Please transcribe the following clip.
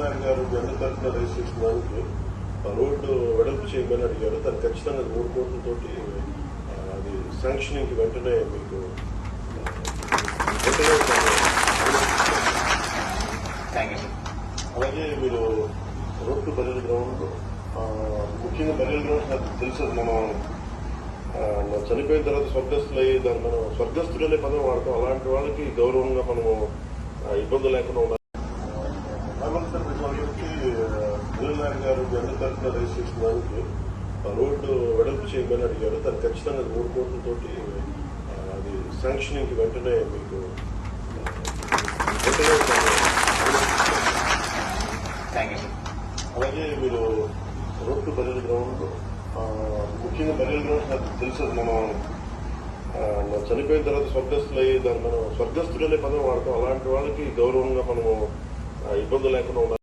నాయుడు గారు general collector rice road వెడల్పు చేయమని అడిగారు. దాన్ని ఖచ్చితంగా మూడు కోట్లతో అది శాంక్షనింగ్కి వెంటనే మీకు అలాగే మీరు రోడ్డు బరియల్ గ్రౌండ్ ముఖ్యంగా బరియల్ గ్రౌండ్ నాకు తెలుసు. మనం చనిపోయిన తర్వాత స్వర్గస్థులు అయ్యి దాన్ని మనం స్వర్గస్థులనే పదం వాడతాం. అలాంటి వాళ్ళకి గౌరవంగా మనము ఇబ్బంది లేకుండా నాయుడు గారు జనరల్ దానికి ఆ రోడ్డు వెడల్పు చేయమని అడిగారు. దాన్ని ఖచ్చితంగా మూడు కోట్లతోటి ఆ, అది శాంక్షనింగ్ వెంటనే మీకు అలాగే మీరు రోడ్ టు బరియల్ గ్రౌండ్ ముఖ్యంగా బరియల్ గ్రౌండ్ నాకు తెలుసు. మనం చనిపోయిన తర్వాత స్వర్గస్థులు అయ్యి దాన్ని మనం స్వర్గస్థులు అనే పదం వాడతాం. అలాంటి వాళ్ళకి గౌరవంగా మనము ఇబ్బంది లేకుండా